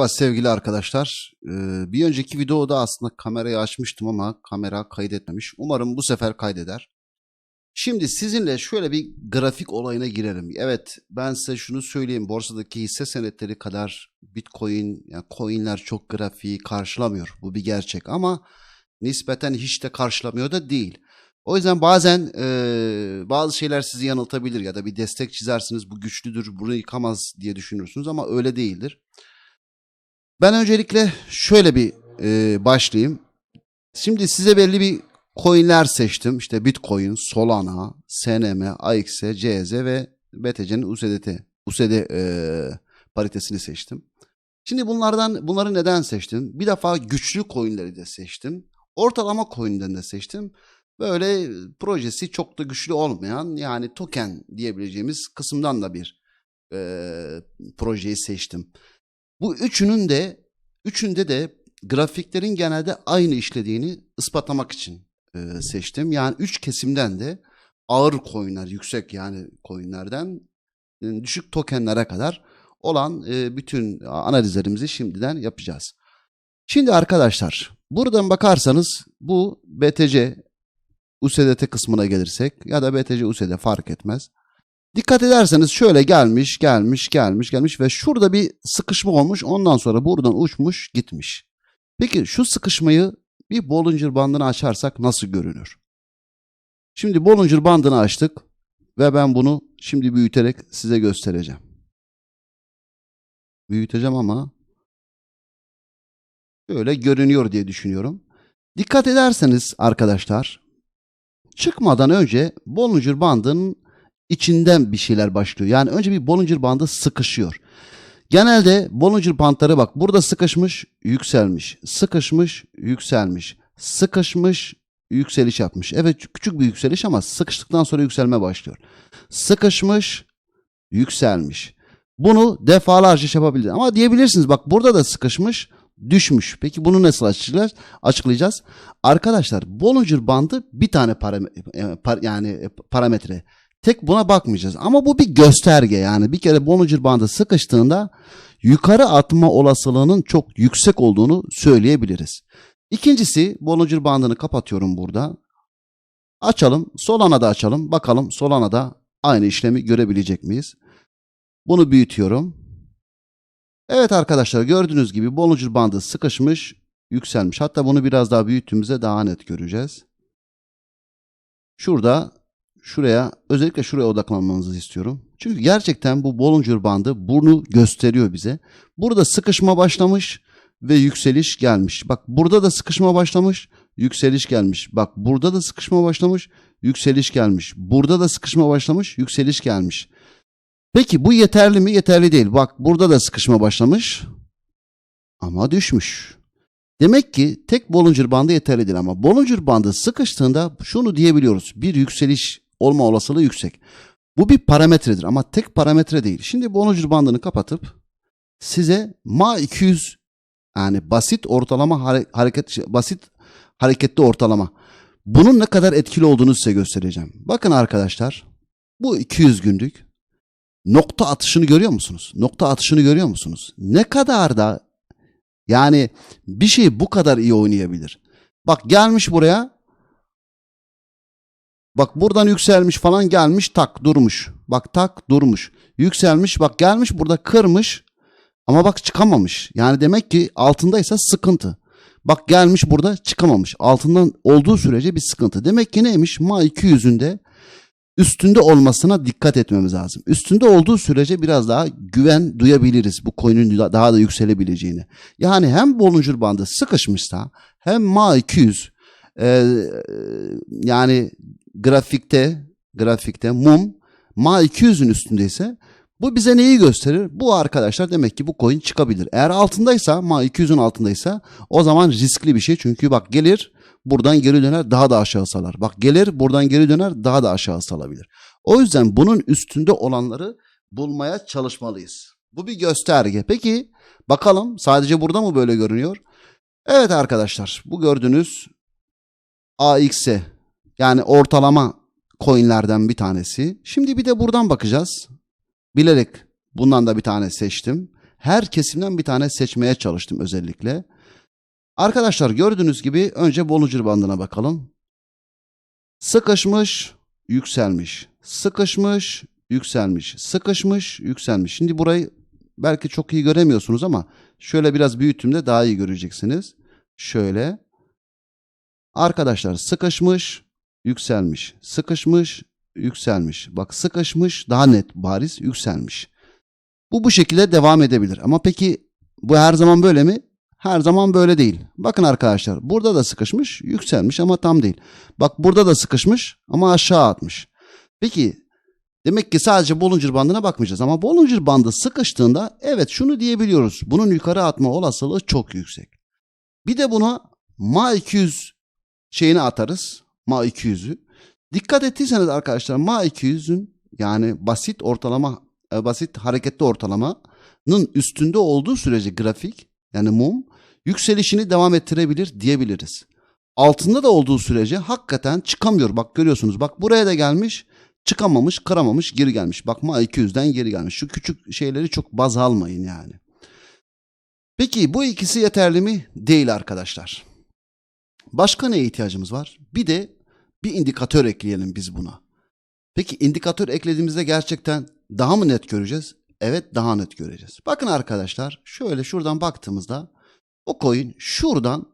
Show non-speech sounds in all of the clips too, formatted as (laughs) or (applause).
Merhaba sevgili arkadaşlar. Ee, bir önceki videoda aslında kamerayı açmıştım ama kamera kaydetmemiş. Umarım bu sefer kaydeder. Şimdi sizinle şöyle bir grafik olayına girelim. Evet ben size şunu söyleyeyim. Borsadaki hisse senetleri kadar Bitcoin, yani coinler çok grafiği karşılamıyor. Bu bir gerçek ama nispeten hiç de karşılamıyor da değil. O yüzden bazen e, bazı şeyler sizi yanıltabilir ya da bir destek çizersiniz bu güçlüdür bunu yıkamaz diye düşünürsünüz ama öyle değildir. Ben öncelikle şöyle bir e, başlayayım. Şimdi size belli bir coinler seçtim. İşte Bitcoin, Solana, SNM, AXS, CZ ve BTC'nin USDT, USD e, paritesini seçtim. Şimdi bunlardan bunları neden seçtim? Bir defa güçlü coinleri de seçtim. Ortalama coin'den de seçtim. Böyle projesi çok da güçlü olmayan yani token diyebileceğimiz kısımdan da bir e, projeyi seçtim. Bu üçünün de üçünde de grafiklerin genelde aynı işlediğini ispatlamak için e, seçtim. Yani üç kesimden de ağır coinler, yüksek yani coinlerden e, düşük tokenlere kadar olan e, bütün analizlerimizi şimdiden yapacağız. Şimdi arkadaşlar buradan bakarsanız bu BTC USDT kısmına gelirsek ya da BTC USD fark etmez. Dikkat ederseniz şöyle gelmiş, gelmiş, gelmiş, gelmiş ve şurada bir sıkışma olmuş. Ondan sonra buradan uçmuş, gitmiş. Peki şu sıkışmayı bir Bollinger bandını açarsak nasıl görünür? Şimdi Bollinger bandını açtık ve ben bunu şimdi büyüterek size göstereceğim. Büyüteceğim ama böyle görünüyor diye düşünüyorum. Dikkat ederseniz arkadaşlar çıkmadan önce Bollinger bandının içinden bir şeyler başlıyor. Yani önce bir Bollinger bandı sıkışıyor. Genelde Bollinger bandları bak burada sıkışmış, yükselmiş. Sıkışmış, yükselmiş. Sıkışmış, yükseliş yapmış. Evet küçük bir yükseliş ama sıkıştıktan sonra yükselme başlıyor. Sıkışmış, yükselmiş. Bunu defalarca şey. Ama diyebilirsiniz bak burada da sıkışmış, düşmüş. Peki bunu nasıl açıklayacağız? açıklayacağız? Arkadaşlar Bollinger bandı bir tane parametre, yani parametre. Tek buna bakmayacağız. Ama bu bir gösterge yani. Bir kere Bollinger bandı sıkıştığında yukarı atma olasılığının çok yüksek olduğunu söyleyebiliriz. İkincisi Bollinger bandını kapatıyorum burada. Açalım. Solana'da açalım. Bakalım Solana'da aynı işlemi görebilecek miyiz? Bunu büyütüyorum. Evet arkadaşlar gördüğünüz gibi Bollinger bandı sıkışmış, yükselmiş. Hatta bunu biraz daha büyüttüğümüzde daha net göreceğiz. Şurada şuraya özellikle şuraya odaklanmanızı istiyorum. Çünkü gerçekten bu Bollinger bandı bunu gösteriyor bize. Burada sıkışma başlamış ve yükseliş gelmiş. Bak burada da sıkışma başlamış, yükseliş gelmiş. Bak burada da sıkışma başlamış, yükseliş gelmiş. Burada da sıkışma başlamış, yükseliş gelmiş. Peki bu yeterli mi? Yeterli değil. Bak burada da sıkışma başlamış ama düşmüş. Demek ki tek Bollinger bandı yeterli değil ama Bollinger bandı sıkıştığında şunu diyebiliyoruz. Bir yükseliş olma olasılığı yüksek. Bu bir parametredir ama tek parametre değil. Şimdi Bollinger bandını kapatıp size MA 200 yani basit ortalama hareket basit hareketli ortalama. Bunun ne kadar etkili olduğunu size göstereceğim. Bakın arkadaşlar bu 200 günlük nokta atışını görüyor musunuz? Nokta atışını görüyor musunuz? Ne kadar da yani bir şey bu kadar iyi oynayabilir. Bak gelmiş buraya Bak buradan yükselmiş falan gelmiş tak durmuş. Bak tak durmuş. Yükselmiş bak gelmiş burada kırmış. Ama bak çıkamamış. Yani demek ki altındaysa sıkıntı. Bak gelmiş burada çıkamamış. Altından olduğu sürece bir sıkıntı. Demek ki neymiş? Ma 200'ünde üstünde olmasına dikkat etmemiz lazım. Üstünde olduğu sürece biraz daha güven duyabiliriz bu coin'in daha da yükselebileceğini. Yani hem Bollinger bandı sıkışmışsa hem Ma 200 e, yani grafikte grafikte mum ma 200'ün üstündeyse bu bize neyi gösterir? Bu arkadaşlar demek ki bu coin çıkabilir. Eğer altındaysa ma 200'ün altındaysa o zaman riskli bir şey. Çünkü bak gelir buradan geri döner daha da aşağı salar. Bak gelir buradan geri döner daha da aşağı salabilir. O yüzden bunun üstünde olanları bulmaya çalışmalıyız. Bu bir gösterge. Peki bakalım sadece burada mı böyle görünüyor? Evet arkadaşlar bu gördüğünüz AX'e yani ortalama coinlerden bir tanesi. Şimdi bir de buradan bakacağız. Bilerek bundan da bir tane seçtim. Her kesimden bir tane seçmeye çalıştım özellikle. Arkadaşlar gördüğünüz gibi önce Bollinger bandına bakalım. Sıkışmış, yükselmiş. Sıkışmış, yükselmiş. Sıkışmış, yükselmiş. Şimdi burayı belki çok iyi göremiyorsunuz ama şöyle biraz büyüttüğümde daha iyi göreceksiniz. Şöyle. Arkadaşlar sıkışmış, yükselmiş. Sıkışmış, yükselmiş. Bak sıkışmış, daha net, bariz yükselmiş. Bu bu şekilde devam edebilir. Ama peki bu her zaman böyle mi? Her zaman böyle değil. Bakın arkadaşlar burada da sıkışmış, yükselmiş ama tam değil. Bak burada da sıkışmış ama aşağı atmış. Peki demek ki sadece Bollinger bandına bakmayacağız ama Bollinger bandı sıkıştığında evet şunu diyebiliyoruz. Bunun yukarı atma olasılığı çok yüksek. Bir de buna Ma 200 şeyini atarız. Ma 200'ü. Dikkat ettiyseniz arkadaşlar Ma 200'ün yani basit ortalama e, basit hareketli ortalamanın üstünde olduğu sürece grafik yani mum yükselişini devam ettirebilir diyebiliriz. Altında da olduğu sürece hakikaten çıkamıyor. Bak görüyorsunuz. Bak buraya da gelmiş. Çıkamamış, kıramamış, geri gelmiş. Bak Ma 200'den geri gelmiş. Şu küçük şeyleri çok baz almayın yani. Peki bu ikisi yeterli mi? Değil arkadaşlar. Başka neye ihtiyacımız var? Bir de bir indikatör ekleyelim biz buna. Peki indikatör eklediğimizde gerçekten daha mı net göreceğiz? Evet daha net göreceğiz. Bakın arkadaşlar şöyle şuradan baktığımızda o coin şuradan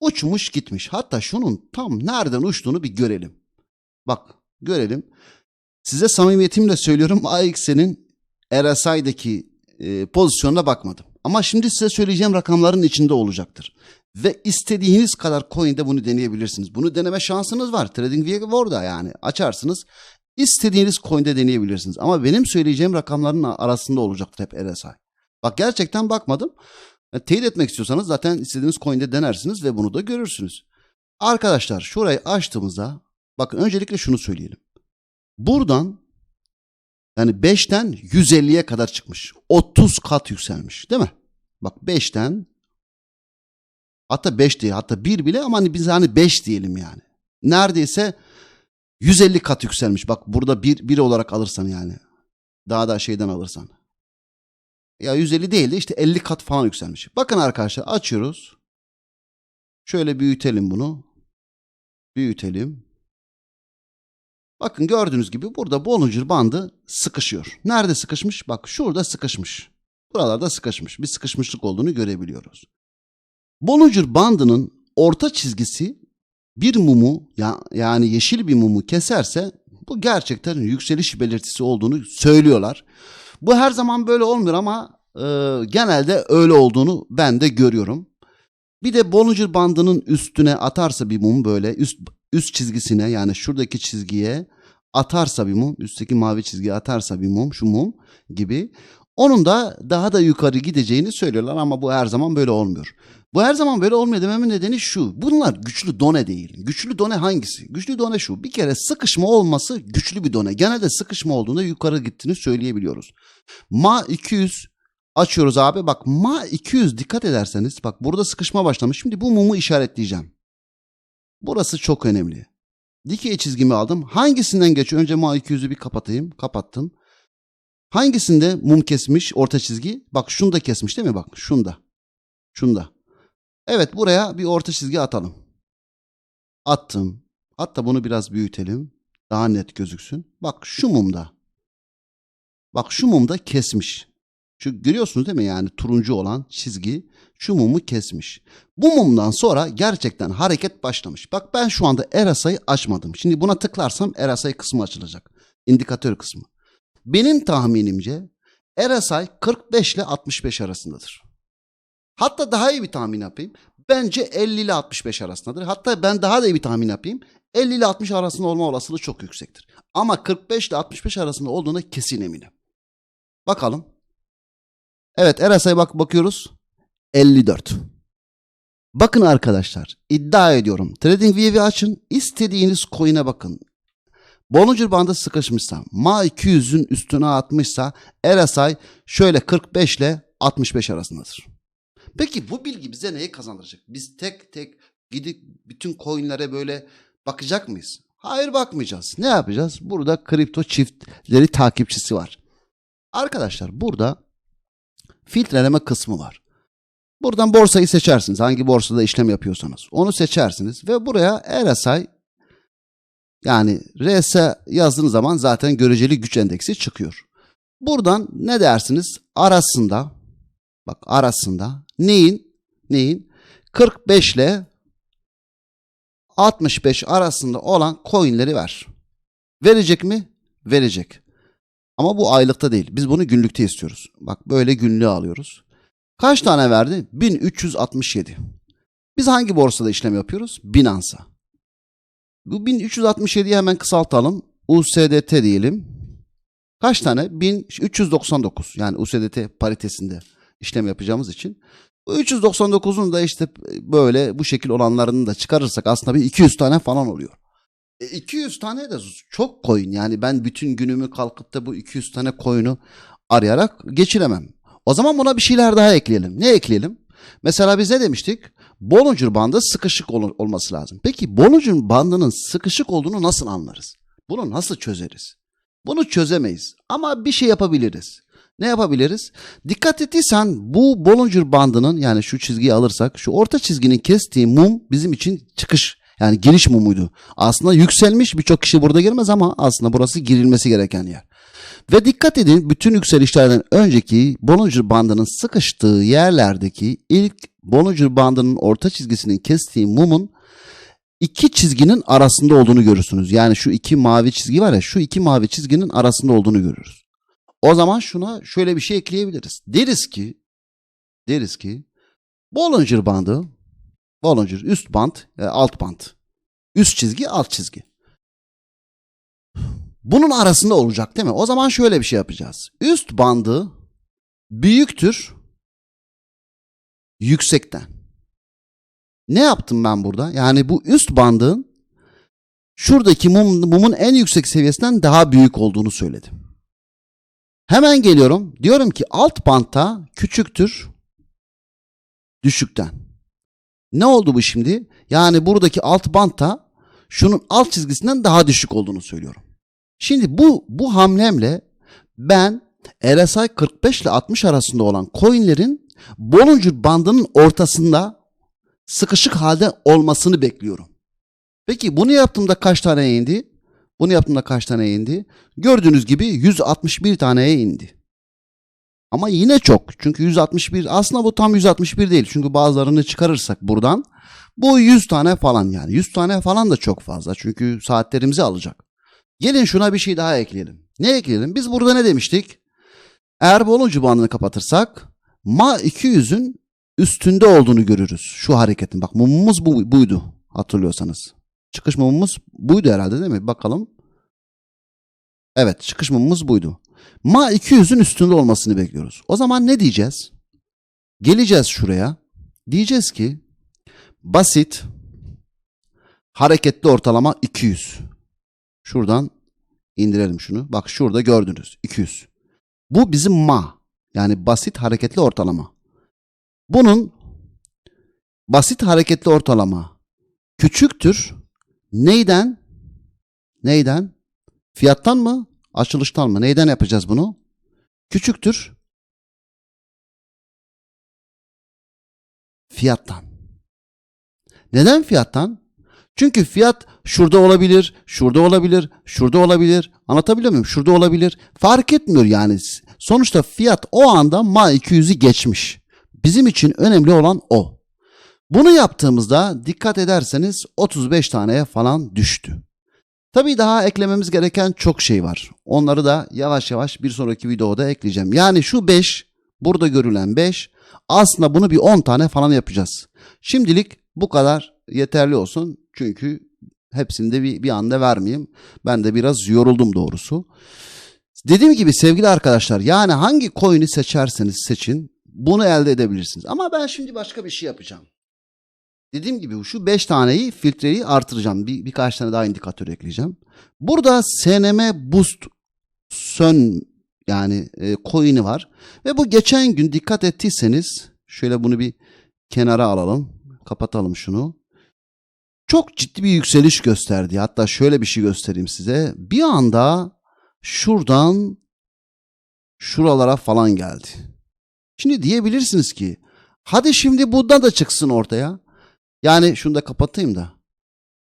uçmuş gitmiş. Hatta şunun tam nereden uçtuğunu bir görelim. Bak görelim. Size samimiyetimle söylüyorum (laughs) AX'nin RSI'deki e, pozisyonuna bakmadım. Ama şimdi size söyleyeceğim rakamların içinde olacaktır. Ve istediğiniz kadar coin'de bunu deneyebilirsiniz. Bunu deneme şansınız var. TradingView orada yani. Açarsınız. İstediğiniz coin'de deneyebilirsiniz. Ama benim söyleyeceğim rakamların arasında olacaktır hep RSI. Bak gerçekten bakmadım. E, teyit etmek istiyorsanız zaten istediğiniz coin'de denersiniz ve bunu da görürsünüz. Arkadaşlar şurayı açtığımızda bakın öncelikle şunu söyleyelim. Buradan yani 5'ten 150'ye kadar çıkmış. 30 kat yükselmiş değil mi? Bak 5'ten hatta 5 değil hatta 1 bile ama hani biz hani 5 diyelim yani. Neredeyse 150 kat yükselmiş. Bak burada 1 1 olarak alırsan yani. Daha da şeyden alırsan. Ya 150 değil de işte 50 kat falan yükselmiş. Bakın arkadaşlar açıyoruz. Şöyle büyütelim bunu. Büyütelim. Bakın gördüğünüz gibi burada Bollinger bandı sıkışıyor. Nerede sıkışmış? Bak şurada sıkışmış. Buralarda sıkışmış. Bir sıkışmışlık olduğunu görebiliyoruz. Bollinger bandının orta çizgisi bir mumu yani yeşil bir mumu keserse bu gerçekten yükseliş belirtisi olduğunu söylüyorlar. Bu her zaman böyle olmuyor ama e, genelde öyle olduğunu ben de görüyorum. Bir de Bollinger bandının üstüne atarsa bir mum böyle üst üst çizgisine yani şuradaki çizgiye atarsa bir mum, üstteki mavi çizgiye atarsa bir mum, şu mum gibi onun da daha da yukarı gideceğini söylüyorlar ama bu her zaman böyle olmuyor. Bu her zaman böyle olmuyor dememin nedeni şu. Bunlar güçlü done değil. Güçlü done hangisi? Güçlü done şu. Bir kere sıkışma olması güçlü bir done. Genelde sıkışma olduğunda yukarı gittiğini söyleyebiliyoruz. Ma 200 açıyoruz abi. Bak Ma 200 dikkat ederseniz bak burada sıkışma başlamış. Şimdi bu mumu işaretleyeceğim. Burası çok önemli. Dikey çizgimi aldım. Hangisinden geçiyor? Önce Ma 200'ü bir kapatayım. Kapattım. Hangisinde mum kesmiş orta çizgi? Bak şunu da kesmiş değil mi? Bak şunda. Şunda. Evet buraya bir orta çizgi atalım. Attım. Hatta bunu biraz büyütelim. Daha net gözüksün. Bak şu mumda. Bak şu mumda kesmiş. Şu görüyorsunuz değil mi yani turuncu olan çizgi şu mumu kesmiş. Bu mumdan sonra gerçekten hareket başlamış. Bak ben şu anda RSI'yi açmadım. Şimdi buna tıklarsam RSI kısmı açılacak. İndikatör kısmı. Benim tahminimce RSI 45 ile 65 arasındadır. Hatta daha iyi bir tahmin yapayım. Bence 50 ile 65 arasındadır. Hatta ben daha da iyi bir tahmin yapayım. 50 ile 60 arasında olma olasılığı çok yüksektir. Ama 45 ile 65 arasında olduğuna kesin eminim. Bakalım. Evet RSI'ye bak bakıyoruz. 54. Bakın arkadaşlar iddia ediyorum. TradingView'i açın. istediğiniz coin'e bakın. Bollinger bandı sıkışmışsa, MA 200'ün üstüne atmışsa RSI şöyle 45 ile 65 arasındadır. Peki bu bilgi bize neyi kazandıracak? Biz tek tek gidip bütün coinlere böyle bakacak mıyız? Hayır bakmayacağız. Ne yapacağız? Burada kripto çiftleri takipçisi var. Arkadaşlar burada filtreleme kısmı var. Buradan borsayı seçersiniz. Hangi borsada işlem yapıyorsanız. Onu seçersiniz ve buraya RSI yani RS yazdığınız zaman zaten göreceli güç endeksi çıkıyor. Buradan ne dersiniz? Arasında bak arasında neyin neyin 45 ile 65 arasında olan coinleri ver. Verecek mi? Verecek. Ama bu aylıkta değil. Biz bunu günlükte istiyoruz. Bak böyle günlüğe alıyoruz. Kaç tane verdi? 1367. Biz hangi borsada işlem yapıyoruz? Binance'a. Bu 1367'yi hemen kısaltalım. USDT diyelim. Kaç tane? 1399. Yani USDT paritesinde işlem yapacağımız için. Bu 399'un da işte böyle bu şekil olanlarını da çıkarırsak aslında bir 200 tane falan oluyor. E 200 tane de çok coin. Yani ben bütün günümü kalkıp da bu 200 tane coin'u arayarak geçiremem. O zaman buna bir şeyler daha ekleyelim. Ne ekleyelim? Mesela biz ne demiştik? Bollinger bandı sıkışık ol- olması lazım. Peki Bollinger bandının sıkışık olduğunu nasıl anlarız? Bunu nasıl çözeriz? Bunu çözemeyiz ama bir şey yapabiliriz. Ne yapabiliriz? Dikkat ettiysen bu Bollinger bandının yani şu çizgiyi alırsak şu orta çizginin kestiği mum bizim için çıkış yani giriş mumuydu. Aslında yükselmiş birçok kişi burada girmez ama aslında burası girilmesi gereken yer. Ve dikkat edin bütün yükselişlerden önceki Bollinger bandının sıkıştığı yerlerdeki ilk Bollinger bandının orta çizgisinin kestiği mumun iki çizginin arasında olduğunu görürsünüz. Yani şu iki mavi çizgi var ya şu iki mavi çizginin arasında olduğunu görürüz. O zaman şuna şöyle bir şey ekleyebiliriz. Deriz ki deriz ki Bollinger bandı Bollinger üst band e, alt band. Üst çizgi alt çizgi. Bunun arasında olacak değil mi? O zaman şöyle bir şey yapacağız. Üst bandı büyüktür yüksekten. Ne yaptım ben burada? Yani bu üst bandın şuradaki mum, mumun en yüksek seviyesinden daha büyük olduğunu söyledim. Hemen geliyorum. Diyorum ki alt bantta küçüktür düşükten. Ne oldu bu şimdi? Yani buradaki alt bantta şunun alt çizgisinden daha düşük olduğunu söylüyorum. Şimdi bu bu hamlemle ben RSI 45 ile 60 arasında olan coinlerin Bollinger bandının ortasında sıkışık halde olmasını bekliyorum. Peki bunu yaptığımda kaç tane indi? Bunu yaptığımda kaç tane indi? Gördüğünüz gibi 161 taneye indi. Ama yine çok. Çünkü 161 aslında bu tam 161 değil. Çünkü bazılarını çıkarırsak buradan bu 100 tane falan yani. 100 tane falan da çok fazla. Çünkü saatlerimizi alacak. Gelin şuna bir şey daha ekleyelim. Ne ekleyelim? Biz burada ne demiştik? Eğer Bollinger bandını kapatırsak Ma 200'ün üstünde olduğunu görürüz. Şu hareketin. Bak mumumuz bu, buydu hatırlıyorsanız. Çıkış mumumuz buydu herhalde değil mi? Bakalım. Evet çıkış mumumuz buydu. Ma 200'ün üstünde olmasını bekliyoruz. O zaman ne diyeceğiz? Geleceğiz şuraya. Diyeceğiz ki basit hareketli ortalama 200. Şuradan indirelim şunu. Bak şurada gördünüz 200. Bu bizim ma yani basit hareketli ortalama. Bunun basit hareketli ortalama küçüktür. Neyden? Neyden? Fiyattan mı? Açılıştan mı? Neyden yapacağız bunu? Küçüktür. Fiyattan. Neden fiyattan? Çünkü fiyat şurada olabilir, şurada olabilir, şurada olabilir. Anlatabiliyor muyum? Şurada olabilir. Fark etmiyor yani. Sonuçta fiyat o anda MA 200'ü geçmiş. Bizim için önemli olan o. Bunu yaptığımızda dikkat ederseniz 35 taneye falan düştü. Tabii daha eklememiz gereken çok şey var. Onları da yavaş yavaş bir sonraki videoda ekleyeceğim. Yani şu 5, burada görülen 5 aslında bunu bir 10 tane falan yapacağız. Şimdilik bu kadar yeterli olsun. Çünkü hepsini de bir, bir anda vermeyeyim. Ben de biraz yoruldum doğrusu. Dediğim gibi sevgili arkadaşlar yani hangi coin'i seçerseniz seçin bunu elde edebilirsiniz. Ama ben şimdi başka bir şey yapacağım. Dediğim gibi şu 5 taneyi filtreyi artıracağım. Bir, birkaç tane daha indikatör ekleyeceğim. Burada SNM Boost Sön yani e, coin'i var. Ve bu geçen gün dikkat ettiyseniz şöyle bunu bir kenara alalım. Kapatalım şunu. Çok ciddi bir yükseliş gösterdi. Hatta şöyle bir şey göstereyim size. Bir anda şuradan şuralara falan geldi. Şimdi diyebilirsiniz ki hadi şimdi bunda da çıksın ortaya. Yani şunu da kapatayım da.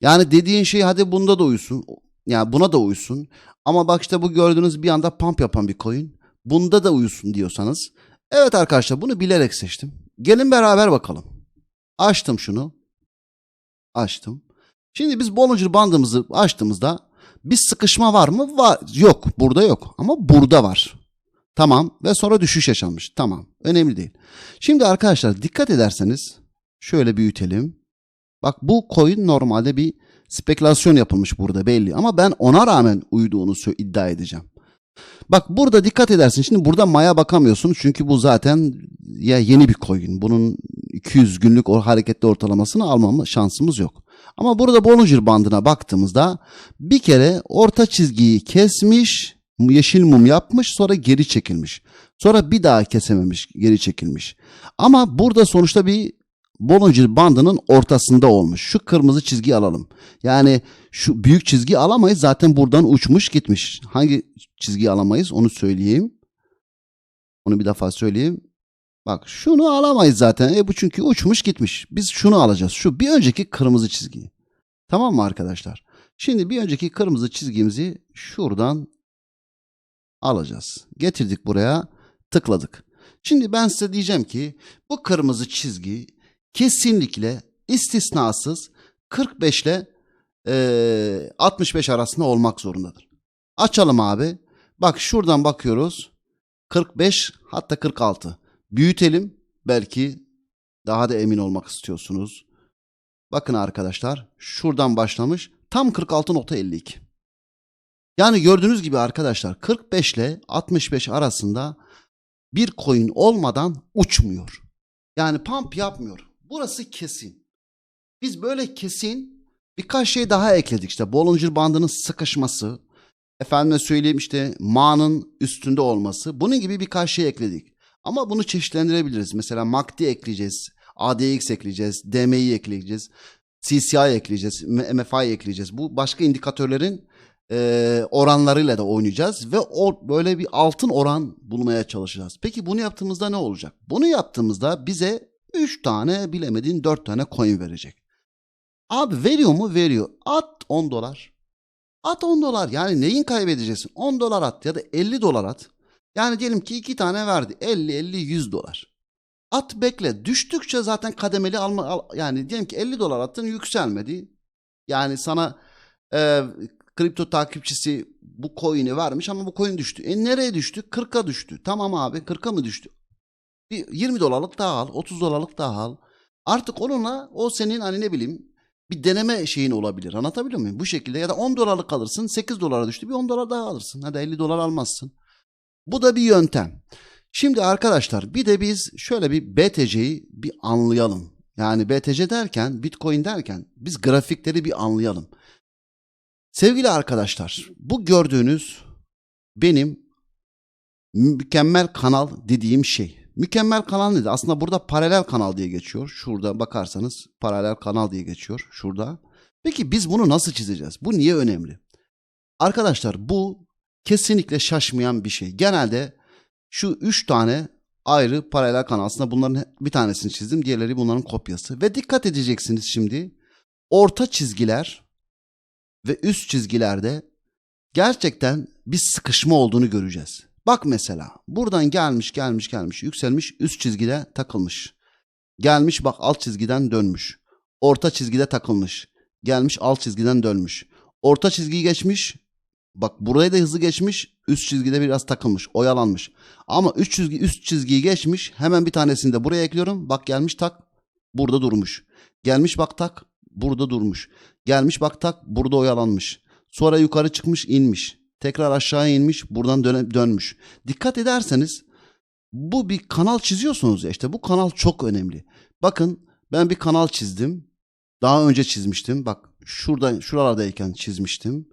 Yani dediğin şey hadi bunda da uysun. Yani buna da uysun. Ama bak işte bu gördüğünüz bir anda pump yapan bir coin. Bunda da uyusun diyorsanız. Evet arkadaşlar bunu bilerek seçtim. Gelin beraber bakalım. Açtım şunu. Açtım. Şimdi biz Bollinger bandımızı açtığımızda bir sıkışma var mı? Var. Yok. Burada yok. Ama burada var. Tamam. Ve sonra düşüş yaşanmış. Tamam. Önemli değil. Şimdi arkadaşlar dikkat ederseniz şöyle büyütelim. Bak bu coin normalde bir spekülasyon yapılmış burada belli. Ama ben ona rağmen uyduğunu iddia edeceğim. Bak burada dikkat edersin. Şimdi burada Maya bakamıyorsun. Çünkü bu zaten ya yeni bir coin. Bunun 200 günlük o hareketli ortalamasını almama şansımız yok. Ama burada Bollinger bandına baktığımızda bir kere orta çizgiyi kesmiş, yeşil mum yapmış, sonra geri çekilmiş. Sonra bir daha kesememiş, geri çekilmiş. Ama burada sonuçta bir Bollinger bandının ortasında olmuş. Şu kırmızı çizgiyi alalım. Yani şu büyük çizgi alamayız. Zaten buradan uçmuş gitmiş. Hangi çizgiyi alamayız onu söyleyeyim. Onu bir defa söyleyeyim. Bak şunu alamayız zaten. E bu çünkü uçmuş gitmiş. Biz şunu alacağız. Şu bir önceki kırmızı çizgiyi. Tamam mı arkadaşlar? Şimdi bir önceki kırmızı çizgimizi şuradan alacağız. Getirdik buraya tıkladık. Şimdi ben size diyeceğim ki bu kırmızı çizgi kesinlikle istisnasız 45 ile eee, 65 arasında olmak zorundadır. Açalım abi. Bak şuradan bakıyoruz. 45 hatta 46. Büyütelim. Belki daha da emin olmak istiyorsunuz. Bakın arkadaşlar şuradan başlamış tam 46.52. Yani gördüğünüz gibi arkadaşlar 45 ile 65 arasında bir coin olmadan uçmuyor. Yani pump yapmıyor. Burası kesin. Biz böyle kesin birkaç şey daha ekledik. İşte Bollinger bandının sıkışması, efendime söyleyeyim işte ma'nın üstünde olması. Bunun gibi birkaç şey ekledik. Ama bunu çeşitlendirebiliriz. Mesela MACD ekleyeceğiz, ADX ekleyeceğiz, DMI ekleyeceğiz, CCI ekleyeceğiz, MFI ekleyeceğiz. Bu başka indikatörlerin e, oranlarıyla da oynayacağız ve o böyle bir altın oran bulmaya çalışacağız. Peki bunu yaptığımızda ne olacak? Bunu yaptığımızda bize 3 tane bilemedin 4 tane coin verecek. Abi veriyor mu? Veriyor. At 10 dolar. At 10 dolar. Yani neyin kaybedeceksin? 10 dolar at ya da 50 dolar at. Yani diyelim ki 2 tane verdi. 50 50 100 dolar. At bekle. Düştükçe zaten kademeli alma al- yani diyelim ki 50 dolar attın yükselmedi. Yani sana e, kripto takipçisi bu coin'i vermiş ama bu coin düştü. E nereye düştü? 40'a düştü. Tamam abi 40'a mı düştü? Bir 20 dolarlık daha al, 30 dolarlık daha al. Artık onunla o senin hani ne bileyim bir deneme şeyin olabilir. Anlatabiliyor muyum? Bu şekilde ya da 10 dolarlık alırsın 8 dolara düştü bir 10 dolar daha alırsın. Hadi 50 dolar almazsın. Bu da bir yöntem. Şimdi arkadaşlar bir de biz şöyle bir BTC'yi bir anlayalım. Yani BTC derken Bitcoin derken biz grafikleri bir anlayalım. Sevgili arkadaşlar bu gördüğünüz benim mükemmel kanal dediğim şey. Mükemmel kanal nedir? Aslında burada paralel kanal diye geçiyor. Şurada bakarsanız paralel kanal diye geçiyor. Şurada. Peki biz bunu nasıl çizeceğiz? Bu niye önemli? Arkadaşlar bu kesinlikle şaşmayan bir şey. Genelde şu üç tane ayrı paralel kanal. Aslında bunların bir tanesini çizdim. Diğerleri bunların kopyası. Ve dikkat edeceksiniz şimdi. Orta çizgiler ve üst çizgilerde gerçekten bir sıkışma olduğunu göreceğiz. Bak mesela buradan gelmiş gelmiş gelmiş yükselmiş üst çizgide takılmış. Gelmiş bak alt çizgiden dönmüş. Orta çizgide takılmış. Gelmiş alt çizgiden dönmüş. Orta çizgiyi geçmiş. Bak burayı da hızlı geçmiş. Üst çizgide biraz takılmış. Oyalanmış. Ama üst çizgi üst çizgiyi geçmiş. Hemen bir tanesini de buraya ekliyorum. Bak gelmiş tak. Burada durmuş. Gelmiş bak tak. Burada durmuş. Gelmiş bak tak. Burada oyalanmış. Sonra yukarı çıkmış inmiş. Tekrar aşağı inmiş. Buradan döne, dönmüş. Dikkat ederseniz bu bir kanal çiziyorsunuz ya işte bu kanal çok önemli. Bakın ben bir kanal çizdim. Daha önce çizmiştim. Bak şurada şuralardayken çizmiştim.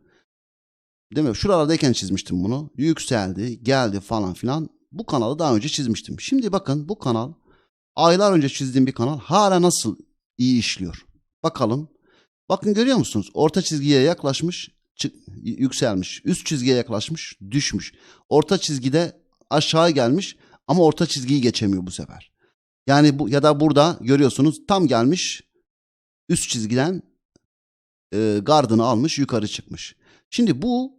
Değil mi? Şuralardayken çizmiştim bunu. Yükseldi, geldi falan filan. Bu kanalı daha önce çizmiştim. Şimdi bakın bu kanal aylar önce çizdiğim bir kanal hala nasıl iyi işliyor. Bakalım. Bakın görüyor musunuz? Orta çizgiye yaklaşmış, yükselmiş. Üst çizgiye yaklaşmış, düşmüş. Orta çizgide aşağı gelmiş Ama orta çizgiyi geçemiyor bu sefer. Yani bu ya da burada görüyorsunuz tam gelmiş üst çizgiden e, gardını almış yukarı çıkmış. Şimdi bu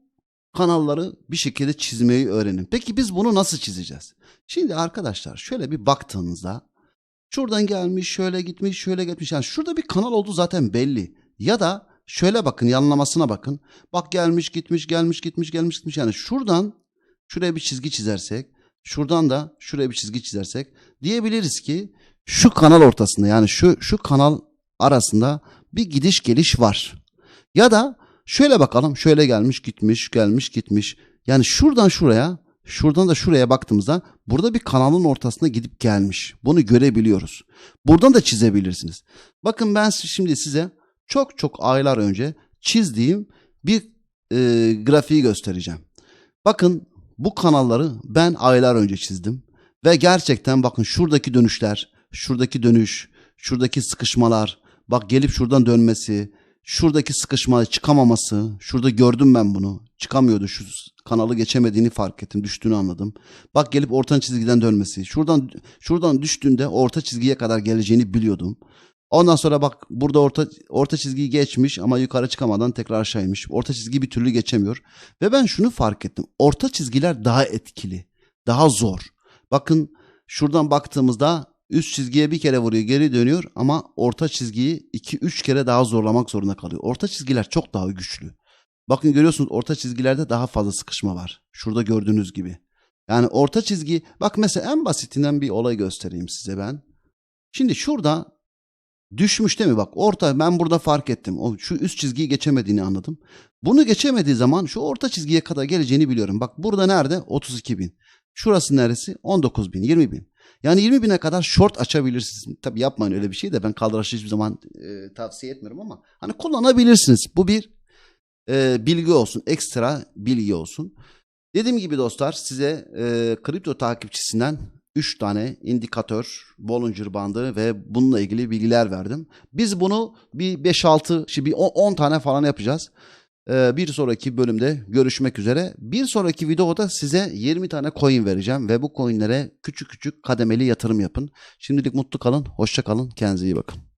kanalları bir şekilde çizmeyi öğrenin. Peki biz bunu nasıl çizeceğiz? Şimdi arkadaşlar şöyle bir baktığınızda şuradan gelmiş, şöyle gitmiş, şöyle gitmiş. Yani şurada bir kanal olduğu zaten belli. Ya da şöyle bakın yanlamasına bakın. Bak gelmiş, gitmiş, gelmiş, gitmiş, gelmiş, gitmiş. Yani şuradan şuraya bir çizgi çizersek, şuradan da şuraya bir çizgi çizersek diyebiliriz ki şu kanal ortasında yani şu şu kanal arasında bir gidiş geliş var. Ya da şöyle bakalım şöyle gelmiş gitmiş gelmiş gitmiş. Yani şuradan şuraya şuradan da şuraya baktığımızda burada bir kanalın ortasına gidip gelmiş. Bunu görebiliyoruz. Buradan da çizebilirsiniz. Bakın ben şimdi size çok çok aylar önce çizdiğim bir e, grafiği göstereceğim. Bakın bu kanalları ben aylar önce çizdim. Ve gerçekten bakın şuradaki dönüşler, şuradaki dönüş, şuradaki sıkışmalar, bak gelip şuradan dönmesi, şuradaki sıkışma çıkamaması, şurada gördüm ben bunu. Çıkamıyordu şu kanalı geçemediğini fark ettim, düştüğünü anladım. Bak gelip orta çizgiden dönmesi, şuradan şuradan düştüğünde orta çizgiye kadar geleceğini biliyordum. Ondan sonra bak burada orta orta çizgiyi geçmiş ama yukarı çıkamadan tekrar aşağı inmiş. Orta çizgiyi bir türlü geçemiyor. Ve ben şunu fark ettim. Orta çizgiler daha etkili, daha zor. Bakın şuradan baktığımızda üst çizgiye bir kere vuruyor geri dönüyor ama orta çizgiyi 2-3 kere daha zorlamak zorunda kalıyor. Orta çizgiler çok daha güçlü. Bakın görüyorsunuz orta çizgilerde daha fazla sıkışma var. Şurada gördüğünüz gibi. Yani orta çizgi bak mesela en basitinden bir olay göstereyim size ben. Şimdi şurada düşmüş değil mi bak orta ben burada fark ettim. O şu üst çizgiyi geçemediğini anladım. Bunu geçemediği zaman şu orta çizgiye kadar geleceğini biliyorum. Bak burada nerede? 32 bin. Şurası neresi? 19 bin, 20 bin. Yani 20 bine kadar short açabilirsiniz. Tabii yapmayın öyle bir şey de ben kaldıraçlı hiçbir zaman e, tavsiye etmiyorum ama hani kullanabilirsiniz. Bu bir e, bilgi olsun, ekstra bilgi olsun. Dediğim gibi dostlar size e, kripto takipçisinden 3 tane indikatör, Bollinger bandı ve bununla ilgili bilgiler verdim. Biz bunu bir 5-6, şimdi bir 10 tane falan yapacağız. Ee, Bir sonraki bölümde görüşmek üzere. Bir sonraki videoda size 20 tane coin vereceğim ve bu coinlere küçük küçük kademeli yatırım yapın. Şimdilik mutlu kalın, hoşça kalın, kendinize iyi bakın.